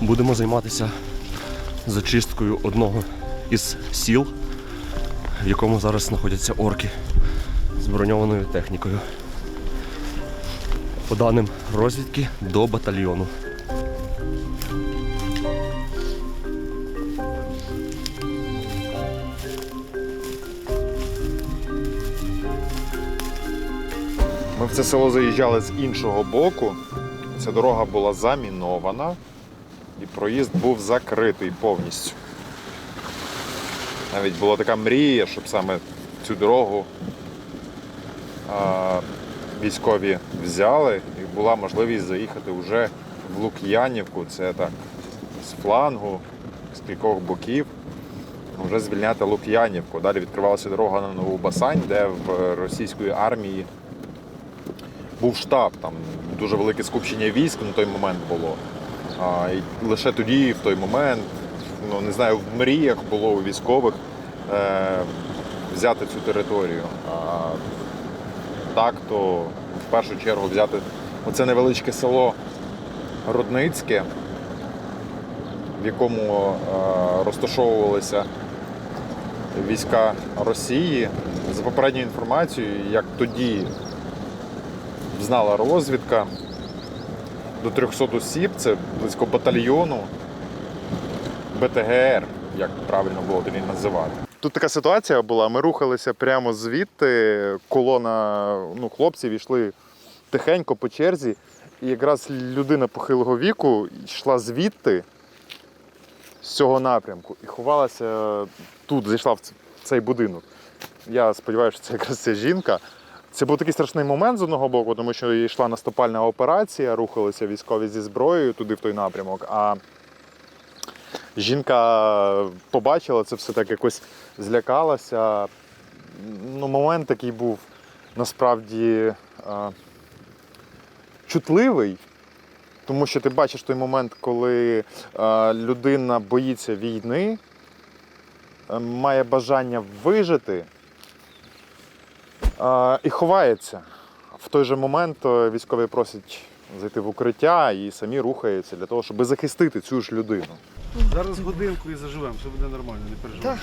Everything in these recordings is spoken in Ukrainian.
Будемо займатися зачисткою одного із сіл, в якому зараз знаходяться орки з броньованою технікою. По даним розвідки до батальйону. Це село заїжджали з іншого боку. Ця дорога була замінована і проїзд був закритий повністю. Навіть була така мрія, щоб саме цю дорогу а, військові взяли і була можливість заїхати вже в Лук'янівку. Це так, з флангу, з кількох боків. Вже звільняти Лук'янівку. Далі відкривалася дорога на Нову Басань, де в російської армії був штаб, там дуже велике скупчення військ на той момент було. А, і лише тоді, в той момент, ну не знаю, в мріях було у військових е, взяти цю територію. А так, то в першу чергу взяти оце невеличке село Рудницьке, в якому е, розташовувалися війська Росії. За попередньою інформацією, як тоді знала розвідка. До 300 осіб, це близько батальйону БТГР, як правильно було тоді називати. Тут така ситуація була. Ми рухалися прямо звідти. Колона ну, хлопців йшли тихенько по черзі. І якраз людина похилого віку йшла звідти, з цього напрямку, і ховалася тут, зайшла в цей будинок. Я сподіваюся, що це якраз ця жінка. Це був такий страшний момент з одного боку, тому що йшла наступальна операція, рухалися військові зі зброєю туди в той напрямок. А жінка побачила це все так якось злякалася. Ну, момент такий був насправді е, чутливий, тому що ти бачиш той момент, коли е, людина боїться війни, е, має бажання вижити і ховається. В той же момент е, військові просять зайти в укриття і самі рухаються для того, щоб захистити цю ж людину. Зараз годинку і заживемо, все буде нормально, не переживай.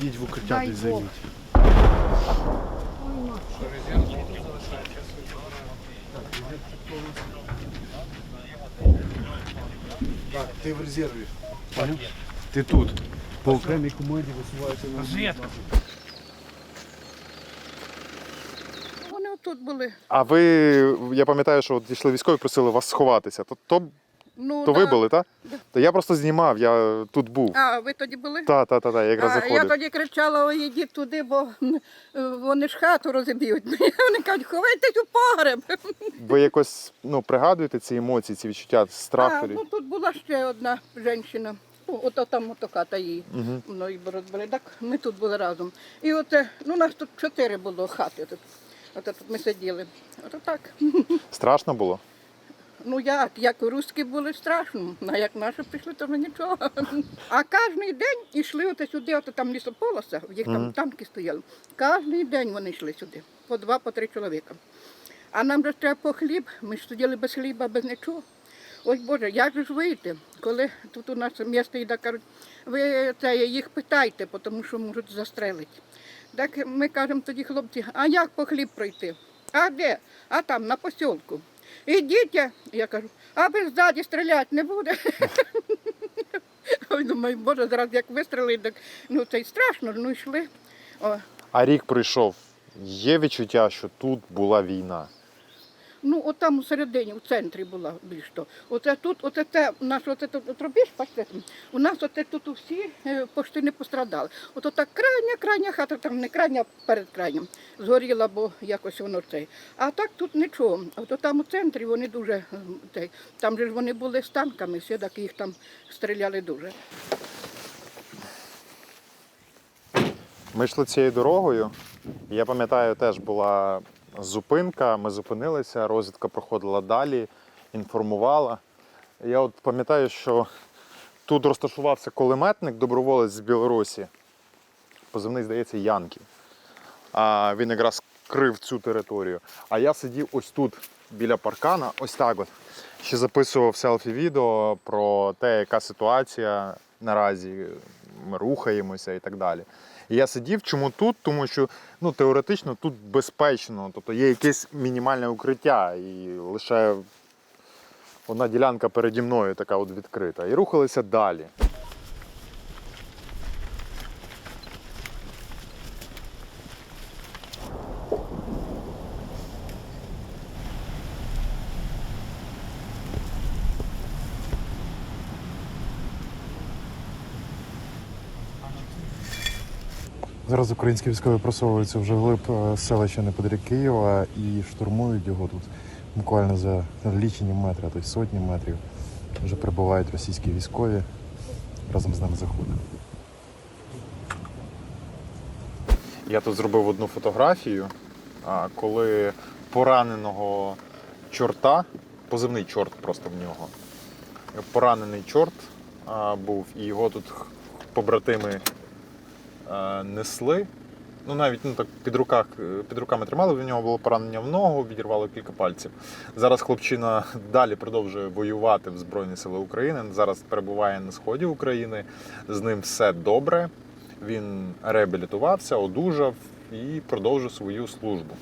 Йдіть в укриття Дай десь займіть. Так, ти в резерві. Понял? Ти тут. По окремій команді висуваються на Розвідка. Вони тут були. А ви, я пам'ятаю, що от дійшли військові, просили вас сховатися. То, то, Ну, то ви да. були, так? Да. Я просто знімав, я тут був. А, ви тоді були? Та, та, та, та, я якраз а, я тоді кричала, ой, йдіть туди, бо м, вони ж хату розіб'ють. Вони кажуть, ховайтесь у погреб. Ви якось ну, пригадуєте ці емоції, ці відчуття страху? А, ну тут була ще одна жінка. Ну, ото там ото хата її. Ну, і розбили. Так ми тут були разом. І от, е, ну, нас тут чотири було хати. Тут. От тут ми сиділи. От так. Страшно було? Ну як, як русські були страшно, а як наші прийшли, то вже нічого. А кожен день йшли от сюди, от там лісополоса, в їх там танки стояли. Кожен день вони йшли сюди, по два, по три чоловіка. А нам же треба по хліб, ми ж сиділи без хліба, без нічого. Ой Боже, як же ж вийти? Коли тут у нас місто йде, кажуть, ви це, їх питайте, тому що можуть застрелити. Так ми кажемо тоді хлопці, а як по хліб пройти? А де? А там, на посілку. Ідіть, я кажу, а ви ззаді стріляти не буде. Ой, думаю, боже, зараз як вистрілить, так ну це й страшно, ну йшли. О, А рік пройшов. Є відчуття, що тут була війна. Ну, от там у середині, у центрі була більш то. Оце тут, оце те, наш оце тут от рубіж, бачите, у нас оце тут всі е, пошти не пострадали. От ота крайня, крайня хата, там не крайня, а перед крайнім, згоріла, бо якось воно цей. А так тут нічого. От там у центрі вони дуже цей. Там же ж вони були з танками, всі так їх там стріляли дуже. Ми йшли цією дорогою. Я пам'ятаю, теж була зупинка. Ми зупинилися, розвідка проходила далі, інформувала. Я от пам'ятаю, що тут розташувався кулеметник, доброволець з Білорусі. Позивний, здається, Янки. А, він якраз крив цю територію. А я сидів ось тут, біля паркана, ось так от. Ще записував селфі-відео про те, яка ситуація наразі. Ми рухаємося і так далі. І я сидів, чому тут? Тому що ну, теоретично тут безпечно, тобто є якесь мінімальне укриття, і лише одна ділянка переді мною така от відкрита. І рухалися далі. Зараз українські військові просовуються вже глиб е, селища неподалік Києва і штурмують його тут буквально за лічені метри, а то й сотні метрів. Вже прибувають російські військові разом з нами заходимо. Я тут зробив одну фотографію, коли пораненого чорта, позивний чорт просто в нього. Поранений чорт був, і його тут побратими несли. Ну, навіть ну, так, під, руках, е, під руками тримали, в нього було поранення в ногу, відірвало кілька пальців. Зараз хлопчина далі продовжує воювати в Збройні Сили України. Зараз перебуває на сході України. З ним все добре. Він реабілітувався, одужав і продовжив свою службу.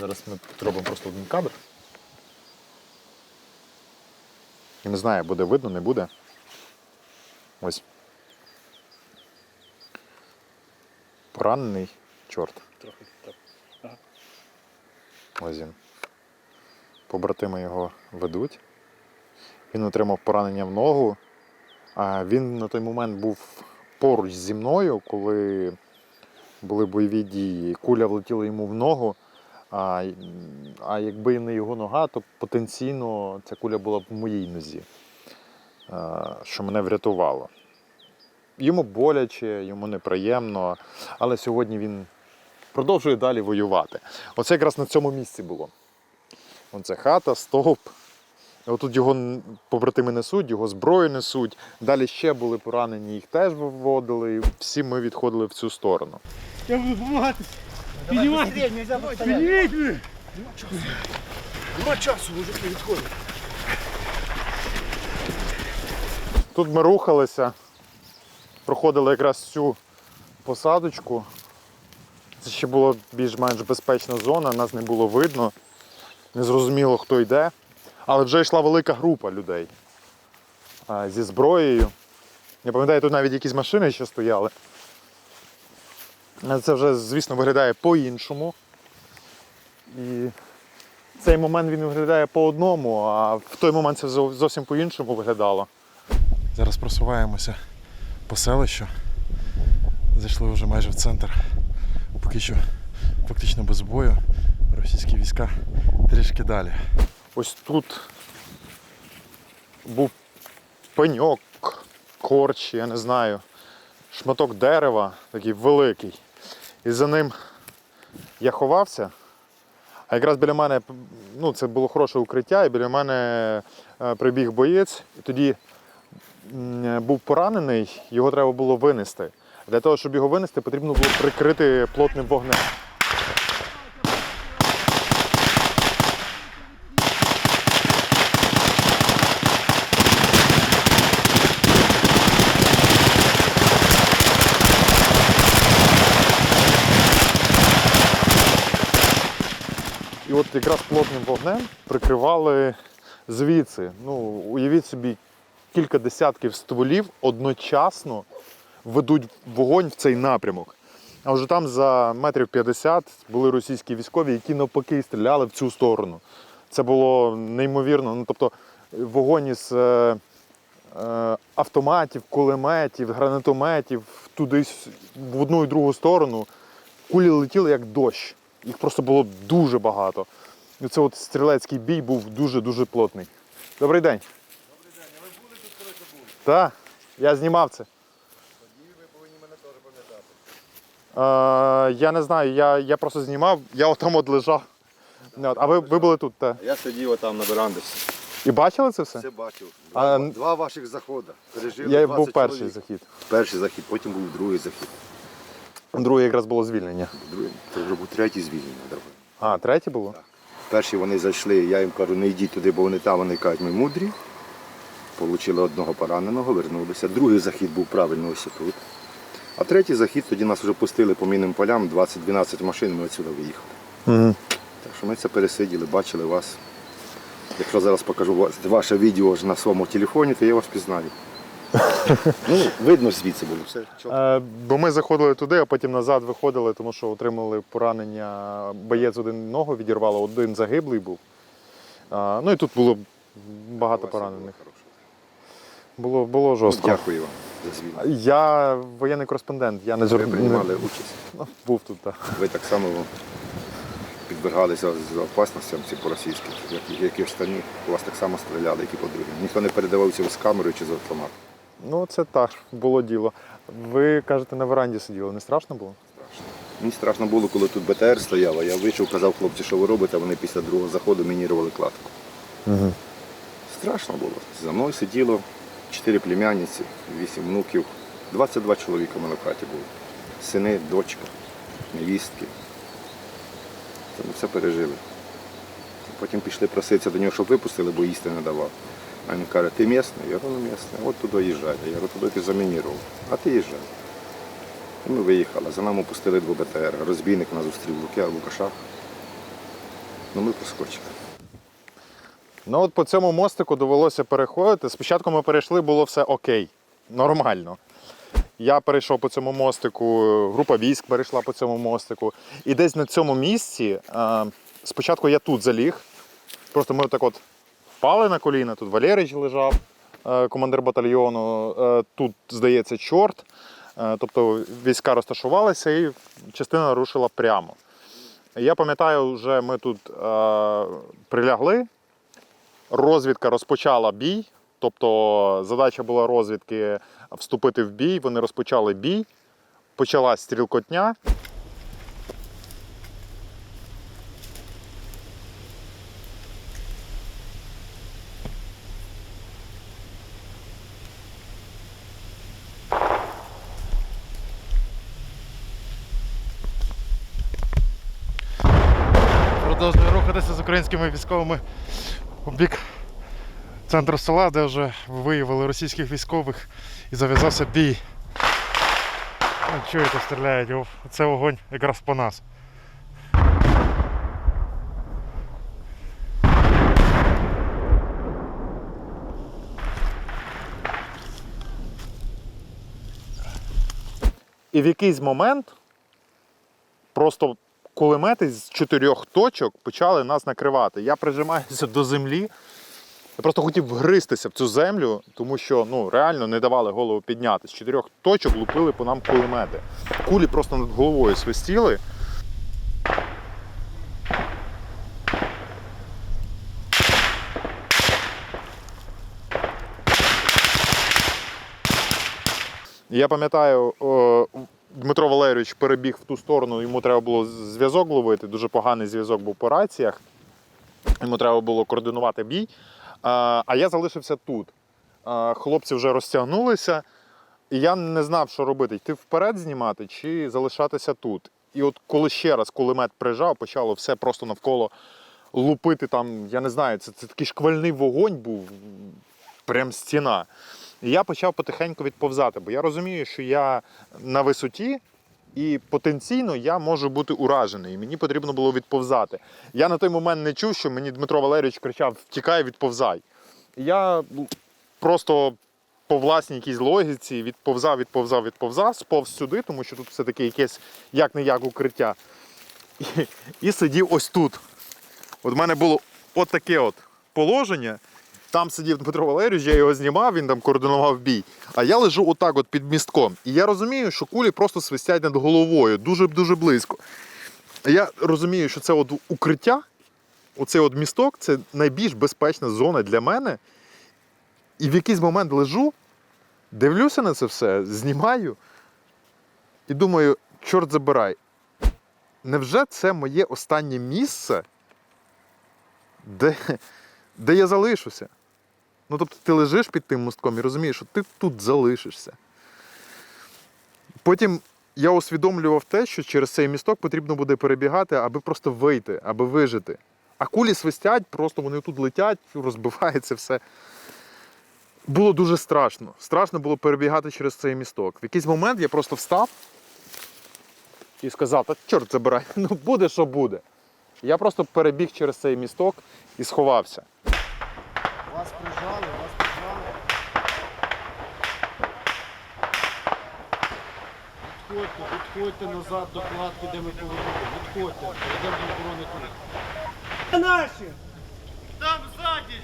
Зараз ми робимо просто один кадр. Я не знаю, буде видно, не буде. Ось. Поранений чорт. Трохи так. Ось він. Побратими його ведуть. Він отримав поранення в ногу. А він на той момент був поруч зі мною, коли були бойові дії. Куля влетіла йому в ногу. А, а якби не його нога, то потенційно ця куля була б в моїй нозі, що мене врятувало. Йому боляче, йому неприємно, але сьогодні він продовжує далі воювати. Оце якраз на цьому місці було. Оце хата, стовп. Отут його побратими несуть, його зброю несуть. Далі ще були поранені, їх теж виводили. І всі ми відходили в цю сторону. Я буду допомагати. Піднімайте. Підніміть мене. Нема часу, мужики, відходять. Тут ми рухалися, проходили якраз цю посадочку. Це ще була більш-менш безпечна зона, нас не було видно. Не зрозуміло, хто йде. Але вже йшла велика група людей зі зброєю. Я пам'ятаю, тут навіть якісь машини ще стояли. Це вже, звісно, виглядає по-іншому. І цей момент він виглядає по одному, а в той момент це зовсім по-іншому виглядало. Зараз просуваємося по селищу. Зайшли вже майже в центр. Поки що фактично без бою. Російські війська трішки далі. Ось тут був пеньок, корч, я не знаю, шматок дерева, такий великий. І за ним я ховався. А якраз біля мене ну, це було хороше укриття, і біля мене е, прибіг боєць. І тоді був поранений, його треба було винести. Для того, щоб його винести, потрібно було прикрити плотним вогнем. І от якраз плотним вогнем прикривали звідси. Ну, уявіть собі, кілька десятків стволів одночасно ведуть вогонь в цей напрямок. А вже там за метрів 50 були російські військові, які навпаки стріляли в цю сторону. Це було неймовірно. Ну, тобто вогонь із е, е, автоматів, кулеметів, гранатометів туди в одну і другу сторону. Кулі летіли як дощ. Їх просто було дуже багато. І це от стрілецький бій був дуже-дуже плотний. Добрий день. Добрий день, а ви були тут, коли це були? Так, я знімав це. Тоді ви повинні мене теж пам'ятати. Я не знаю, я, я просто знімав, я отам от лежав. От, А ви, ви були тут, так? Я сидів там на верандочці, І бачили це все? все бачив. А, Два, два ваших заходи. Пережили Я 20 був перший чоловік. захід. Перший захід, потім був другий захід. Друге якраз було звільнення. Це вже був третій звільнення. дорогой. А, третє було? Перші вони зайшли, я їм кажу, не йдіть туди, бо вони там, вони кажуть, ми мудрі. Получили одного пораненого, вернулися. Другий захід був правильно ось тут. А третій захід, тоді нас вже пустили по мінним полям, 20-12 машин, ми відсюди виїхали. Угу. Так що ми це пересиділи, бачили вас. Якщо зараз покажу ваше відео на своєму телефоні, то я вас пізнаю. ну, видно звідси було все. Е, бо ми заходили туди, а потім назад виходили, тому що отримали поранення. Боєць один ногу відірвало, один загиблий був. А, ну і тут було багато поранених. Було. Було, Ну, жорстко. дякую вам за звільнення. Я воєнний кореспондент, я не Ви приймали участь. Ну, був тут. Так. Ви так само підвергалися з опасностям ці по-російськи, як, як і остальні. У вас так само стріляли, як і по другим. Ніхто не передавався з камерою чи з автоматом. Ну, це так, було діло. Ви кажете, на веранді сиділи, не страшно було? Страшно. Мені страшно було, коли тут БТР стояла. Я вийшов, казав, хлопці, що ви робите, вони після другого заходу мінірували кладку. Угу. Страшно було. За мною сиділо чотири племянниці, вісім внуків, 22 чоловіка в мене в хаті було. Сини, дочка, невістки. Це ми все пережили. Потім пішли проситися до нього, щоб випустили, бо їсти не давав. А він каже, ти місний? Я говорю, ну місний. От туди їжджай. Я говорю, туди ти замінірував. А ти їжджай. І ми виїхали. За нами пустили два БТР. Розбійник нас зустрів в Лукашах. Ну ми проскочили. Ну от по цьому мостику довелося переходити. Спочатку ми перейшли, було все окей, нормально. Я перейшов по цьому мостику, група військ перейшла по цьому мостику. І десь на цьому місці е, спочатку я тут заліг. Просто ми так от впали на коліна, тут Валерич лежав, е, командир батальйону, е, тут, здається, чорт. Тобто війська розташувалися і частина рушила прямо. Я пам'ятаю, вже ми тут прилягли, розвідка розпочала бій. Тобто задача була розвідки вступити в бій. Вони розпочали бій, почалась стрілкотня. Продовжую рухатися з українськими військовими у бік центру села, де вже виявили російських військових і зав'язався бій. Ну, чуєте, стріляють, це вогонь якраз по нас. І в якийсь момент просто кулемети з чотирьох точок почали нас накривати. Я прижимаюся до землі. Я просто хотів вгристися в цю землю, тому що ну, реально не давали голову підняти. З чотирьох точок лупили по нам кулемети. Кулі просто над головою свистіли. Я пам'ятаю, Дмитро Валерійович перебіг в ту сторону, йому треба було зв'язок ловити. Дуже поганий зв'язок був по раціях. Йому треба було координувати бій. А я залишився тут. Хлопці вже розтягнулися, і я не знав, що робити: йти вперед знімати чи залишатися тут. І от коли ще раз кулемет прижав, почало все просто навколо лупити там, я не знаю, це, це такий шквальний вогонь був, прям стіна. І я почав потихеньку відповзати, бо я розумію, що я на висоті. І потенційно я можу бути уражений, і мені потрібно було відповзати. Я на той момент не чув, що мені Дмитро Валерійович кричав: Втікай, відповзай. Я просто по власній якійсь логіці відповзав, відповзав, відповзав, сповз сюди, тому що тут все-таки якесь як не як укриття. І, і сидів ось тут. От в мене було от таке от положення. Там сидів Дмитро Валерійович, я його знімав, він там координував бій. А я лежу отак от під містком. І я розумію, що кулі просто свистять над головою, дуже-дуже близько. Я розумію, що це от укриття, оцей от місток це найбільш безпечна зона для мене. І в якийсь момент лежу, дивлюся на це все, знімаю і думаю, чорт забирай. Невже це моє останнє місце, де, де я залишуся? Ну, тобто ти лежиш під тим мостком і розумієш, що ти тут залишишся. Потім я усвідомлював те, що через цей місток потрібно буде перебігати, аби просто вийти, аби вижити. А кулі свистять, просто вони тут летять, розбивається все. Було дуже страшно. Страшно було перебігати через цей місток. В якийсь момент я просто встав і сказав: та чорт забирай, ну буде, що буде. Я просто перебіг через цей місток і сховався. Вас прижали, вас прижали. Відходьте, відходьте назад до кладки, де ми повернули. Відходьте, йдемо до оборони тут. Наші! Там ззаді!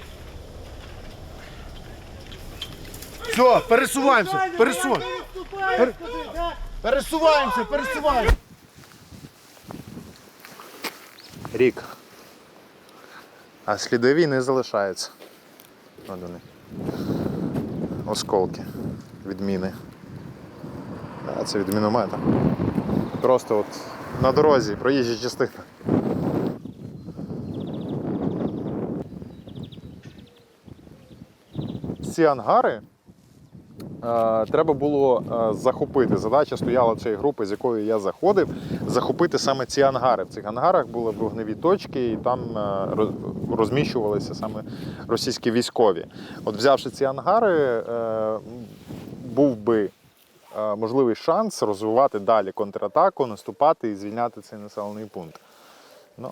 Все, пересуваємося, пересуваємося. Пер... Пересуваємося, пересуваємося. Рік. А сліди війни залишаються. От вони. Осколки від міни. А це від міномета. Просто от на дорозі, проїжджа частина. Ці ангари е, треба було е, захопити. Задача стояла цієї групи, з якою я заходив, захопити саме ці ангари. В цих ангарах були вогневі точки, і там е, розміщувалися саме російські військові. От взявши ці ангари, е, був би можливий шанс розвивати далі контратаку, наступати і звільняти цей населений пункт. Ну,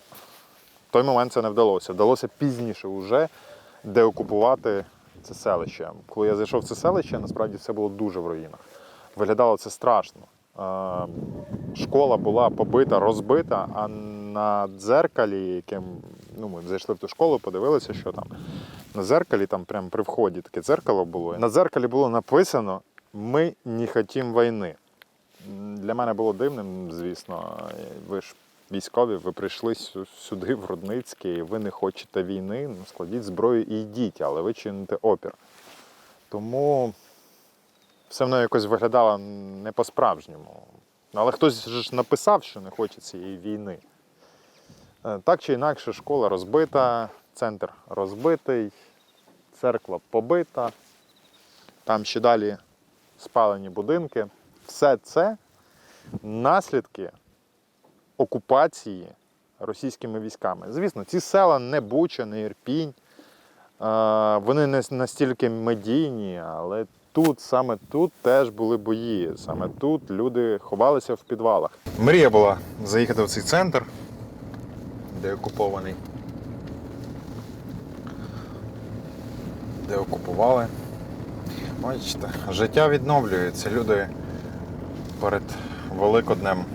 в той момент це не вдалося. Вдалося пізніше вже деокупувати це селище. Коли я зайшов в це селище, насправді все було дуже в руїнах. Виглядало це страшно. Е, Школа була побита, розбита, а на дзеркалі, яким ну, ми зайшли в ту школу, подивилися, що там. На дзеркалі, там прямо при вході таке дзеркало було. На дзеркалі було написано Ми не хотім війни. Для мене було дивним, звісно. Ви ж військові, ви прийшли сюди, в Рудницьке, і ви не хочете війни, ну, складіть зброю і йдіть, але ви чините опір. Тому все воно якось виглядало не по-справжньому. Але хтось ж написав, що не хоче цієї війни. Е, Так чи інакше, школа розбита, центр розбитий, церква побита, там ще далі спалені будинки. Все це наслідки окупації російськими військами. Звісно, ці села не Буча, не Ірпінь. Вони не настільки медійні, але тут, саме тут теж були бої. Саме тут люди ховалися в підвалах. Мрія була заїхати в цей центр, де окупований. Де окупували. Бачите, життя відновлюється. Люди перед Великоднем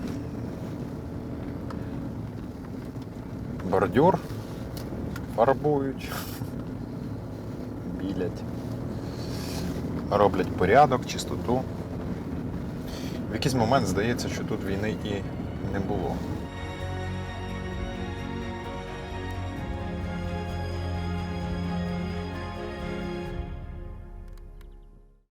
бордюр фарбують, білять, роблять порядок, чистоту. В якийсь момент здається, що тут війни і не було.